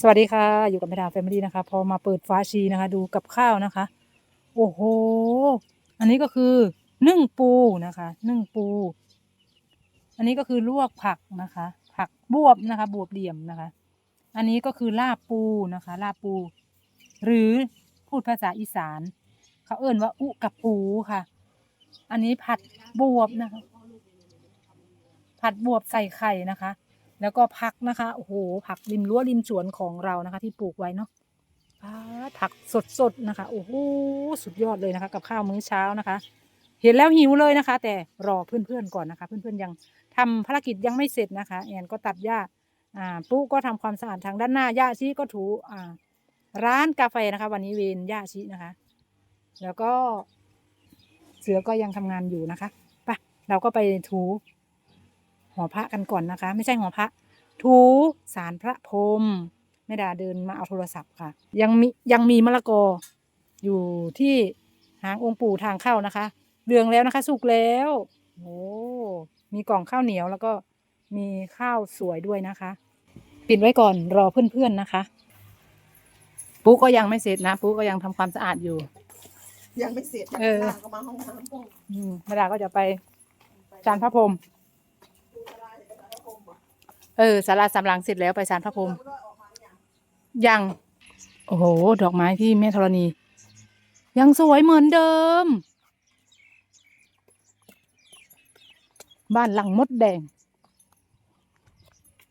สวัสดีค่ะ อยู่กับแม่ดาแฟมิลี่นะคะ พอมาเปิดฟ้าชีนะคะ ดูกับข้าวนะคะ โอ้โห อันนี้ก็คือนึ่งปูนะคะ นึ่งปู อันนี้ก็คือลวกผักนะคะ ผักบวบนะคะ บวบเหลี่ยมนะคะ อันนี้ก็คือลาบปูนะคะ ลาบปู หรือพูดภาษาอีสาน เขาเอ่นว่าอุกับปูค่ะ อันนี้ผัดบวบนะคะ ผัดบวบใส่ไข่นะคะ แล้วก็ผักนะคะโอ้โหผักริมรั้วริมสวนของเรานะคะ ที่ปลูกไว้เนาะผักสดๆนะคะโอ้โหสุดยอดเลยนะคะ กับข้าวมื้อเช้านะคะ เห็นแล้วหิวเลยนะคะ แต่รอเพื่อนๆก่อนนะคะ เพื่อนๆยังทำภารกิจยังไม่เสร็จนะคะแอนก็ตัดหญ้าอ่าปุ๊ก็ทำความสะอาดทางด้านหน้าย่าชีก็ถูอ่า ร้านกาแฟนะคะ วันนี้เวนย่าชีนะคะ แล้วก็เสือก็ยังทำงานอยู่นะคะไปเราก็ไปถู หอพระกันก่อนนะคะ ไม่ใช่หอพระ ถูสารพระพรหมแม่ดาเดินมาเอาโทรศัพท์ค่ะ ยังมียังมีมะละกอ อยู่ที่หางองค์ปู่ทางเข้านะคะเรืองแล้วนะคะ สุกแล้วโอ้มีกล่องข้าวเหนียวแล้วก็มีข้าวสวยด้วยนะคะ ปิดไว้ก่อนรอเพื่อนๆนะคะ ปุ๊ก็ยังไม่เสร็จนะ ปุ๊ก็ยังทำความสะอาดอยู่ ยังไม่เสร็จเออก็มาห้องน้ำก่อนอืมแม่ดาก็จะไปจานพระพรหม เออศาลาสามหลังเสร็จแล้วไปจานพระพรหมยัง โอ้โห ดอกไม้ที่แม่ธรณี ยังสวยเหมือนเดิม บ้านหลังมดแดง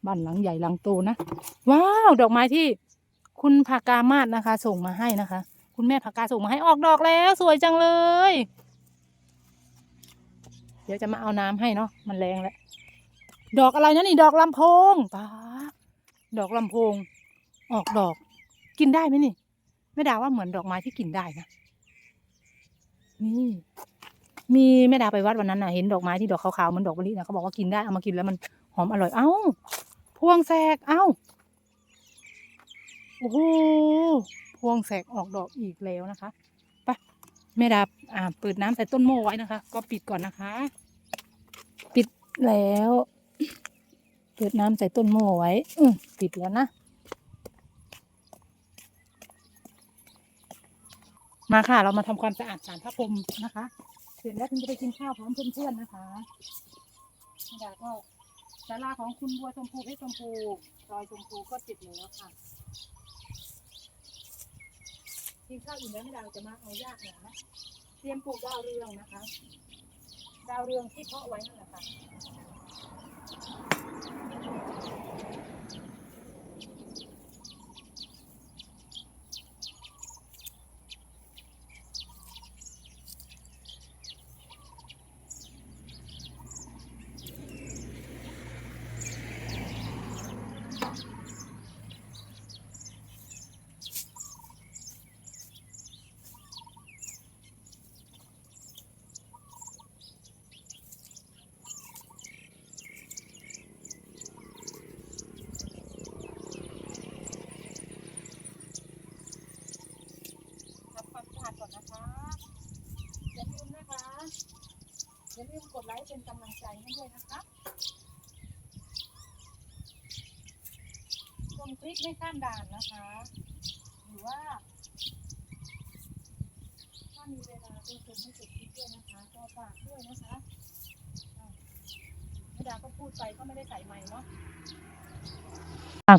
บ้านหลังใหญ่หลังโตนะ ว้าว ดอกไม้ที่คุณภากามาศนะคะ ส่งมาให้นะคะ คุณแม่ภากาส่งมาให้ออกดอกแล้ว สวยจังเลย เดี๋ยวจะมาเอาน้ำให้เนาะมันแรงแล้ว ดอกอะไรนะนี่ ดอกลำโพงป้าดอกลำโพง ออกดอก กินได้ไหมนี่แม่ดาว่าเหมือนดอกไม้ที่กินได้นะนี่มีแม่ดาไปวัดวันนั้นน่ะเห็นดอกไม้ที่ดอกขาวๆเหมันดอกมะลินะเขาบอกว่ากินได้เอามากินแล้วมันหอมอร่อยเอ้า พวงแสกเอ้าโอ้โหพวงแสกออกดอกอีกแล้วนะคะไปแม่ดาอ่าเปิดน้ำใส่ต้นโมไว้นะคะ ก็ปิดก่อนนะคะ ปิดแล้ว เปิดน้ำใส่ต้นโม่ไว้ อืมปิดแล้วนะ มาค่ะ เรามาทำความสะอาดสารพระพรมนะคะ เสร็จแล้วคุณจะไปกินข้าวพร้อมเพื่อนๆนะคะนี่ดาก็ศาลาของคุณบัวชมพูเพชรชมพูซอยชมพูก็เสร็จแล้วค่ะกินข้าวอิ่มแล้วไม่ดาจะมาเอายากหน่อยนะเตรียมปลูกดาวเรืองนะคะ ดาวเรืองที่เพาะไว้นั่นแหละค่ะ ก่อนนะคะอย่าลืมนะคะอย่าลืมกดไลค์เป็นกำลังใจให้ด้วยนะคะชมคลิปไม่ข้ามด่านนะคะหรือว่าถ้ามีเวลาก็ชมให้จบคลิปด้วยนะคะก็ฝากด้วยนะคะแม่ดาก็พูดไปก็ไม่ได้ใส่ไมค์เนาะ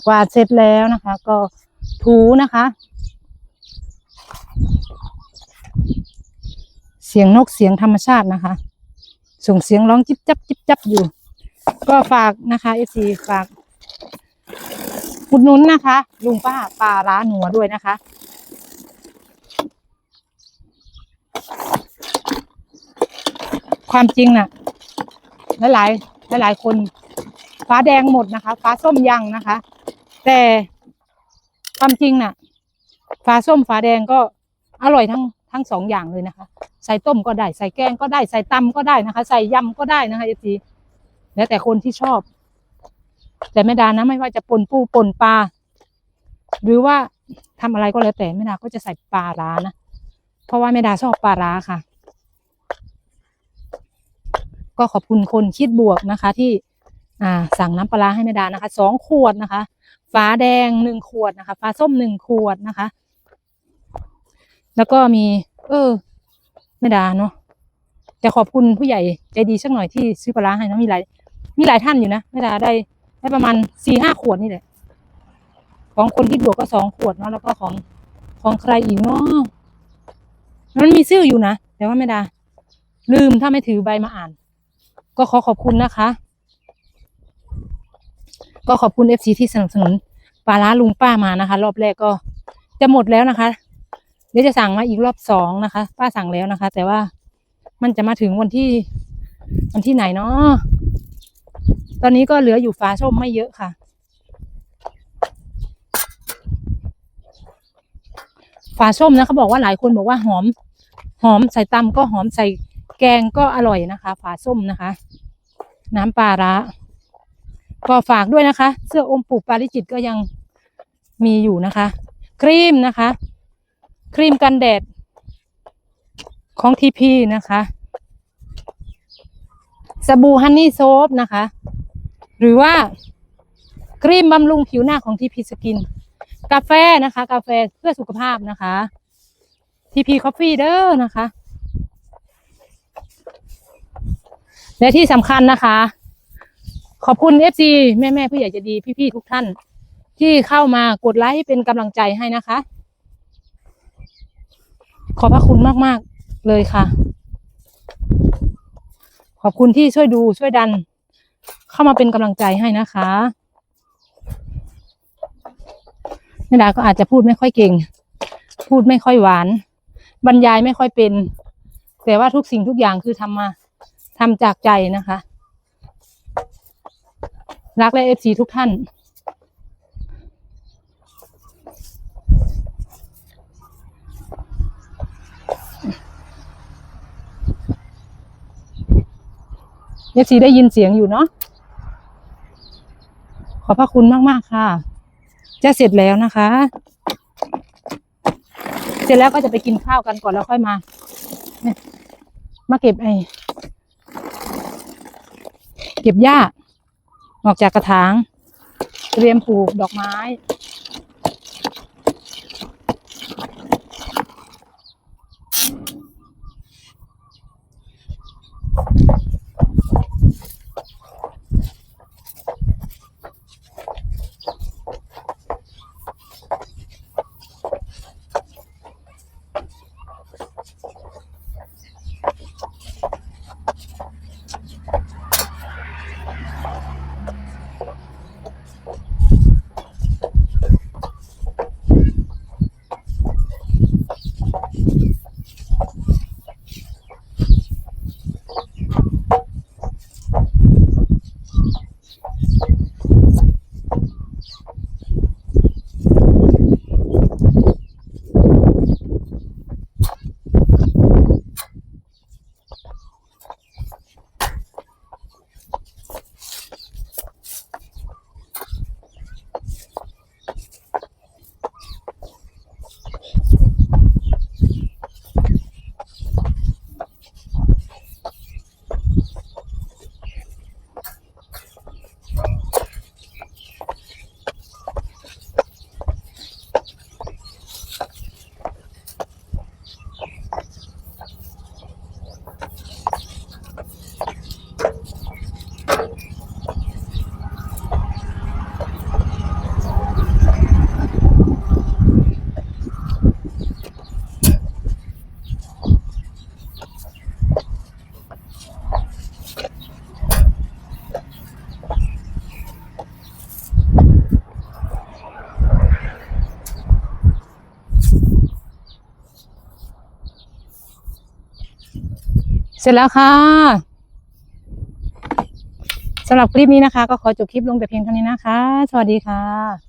กวาดเสร็จแล้วนะคะ ก็ถูนะคะ เสียงนกเสียงธรรมชาตินะคะ ส่งเสียงร้องจิบจับจิบจับอยู่ ก็ฝากนะคะเอซีฝากอุดหนุนนะคะ ลุงป้าปลาร้าหนัวด้วยนะคะ ความจริงน่ะหลายหลายหลายคนฟ้าแดงหมดนะคะ ฟ้าส้มยังนะคะ แต่ความจริงน่ะ ฟ้าส้มฟ้าแดงก็อร่อยทั้ง ทั้งสองอย่างเลยนะคะ ใส่ต้มก็ได้ ใส่แกงก็ได้ ใส่ตำก็ได้นะคะ ใส่ยำก็ได้นะคะเอซีแล้วแต่คนที่ชอบ แต่แม่ดานะไม่ว่าจะปนปูปนปลาหรือว่าทำอะไรก็แล้วแต่แม่ดาก็จะใส่ปลาร้านะเพราะว่าแม่ดาชอบปลาร้าค่ะ ก็ขอบคุณคนคิดบวกนะคะ ที่อ่าสั่งน้ำปลาร้าให้แม่ดานะคะสองขวดนะคะ ฟ้าแดงหนึ่งขวดนะคะ ฟ้าส้มหนึ่งขวดนะคะ แล้วก็มี เออแม่ดาเนาะจะขอบคุณผู้ใหญ่ใจดีสักหน่อยที่ซื้อปลาร้าให้นะมีหลายมีหลายท่านอยู่นะแม่ดาได้ได้ประมาณสี่ห้าขวดนี่แหละ ของคนที่บวกก็สองขวดเนาะแล้วก็ของของใครอีกเนาะมันมีชื่ออยู่นะแต่ว่าแม่ดา ลืมถ้าไม่ถือใบมาอ่าน ก็ขอขอบคุณนะคะ ก็ขอบคุณเอฟซีที่สนับสนุนปลาร้าลุงป้ามานะคะ รอบแรกก็จะหมดแล้วนะคะ เดี๋ยวจะสั่งมาอีกรอบสองนะคะ ป้าสั่งแล้วนะคะ แต่ว่ามันจะมาถึงวันที่วันที่ไหนเนาะตอนนี้ก็เหลืออยู่ฟ้าส้มไม่เยอะค่ะฝาส้มนะเขาบอกว่าหลายคนบอกว่าหอม หอมใส่ตำก็หอมใส่แกงก็อร่อยนะคะฝาส้มนะคะ น้ำปลาร้าก็ฝากด้วยนะคะ เสื้ออมปูปาริจิตก็ยังมีอยู่นะคะ ครีมนะคะ ครีมกันแดด ของทีพีนะคะสบู่ฮันนี่โซฟนะคะ หรือว่าครีมบำรุงผิวหน้าของทีพีสกิน กาแฟนะคะ กาแฟเพื่อสุขภาพนะคะทีพีคอฟฟี่เด้อนะคะ และที่สำคัญนะคะ ขอบคุณเอฟซีแม่แม่ผู้ใหญ่จะดีพี่ ๆ ทุกท่าน ที่เข้ามากดไลค์เป็นกำลังใจให้นะคะ ขอบพระคุณมาก ๆ เลยค่ะ ขอบคุณที่ช่วยดูช่วยดัน เข้ามาเป็นกำลังใจให้นะคะแม่ดาก็อาจจะพูดไม่ค่อยเก่ง พูดไม่ค่อยหวาน บรรยายไม่ค่อยเป็น แต่ว่าทุกสิ่งทุกอย่างคือทำมาทำจากใจนะคะ รักและเอฟซีทุกท่าน เอฟซีได้ยินเสียงอยู่เนาะขอบพระคุณมาก ๆ ค่ะ จะเสร็จแล้วนะคะ เสร็จแล้วก็จะไปกินข้าวกันก่อนแล้วค่อยมาเนี่ยมาเก็บไอ้เก็บหญ้าออกจากกระถาง เตรียมปลูกดอกไม้ เสร็จแล้วค่ะสำหรับคลิปนี้นะคะ ก็ขอจบคลิปลงแต่เพียงเท่านี้นะคะ สวัสดีค่ะ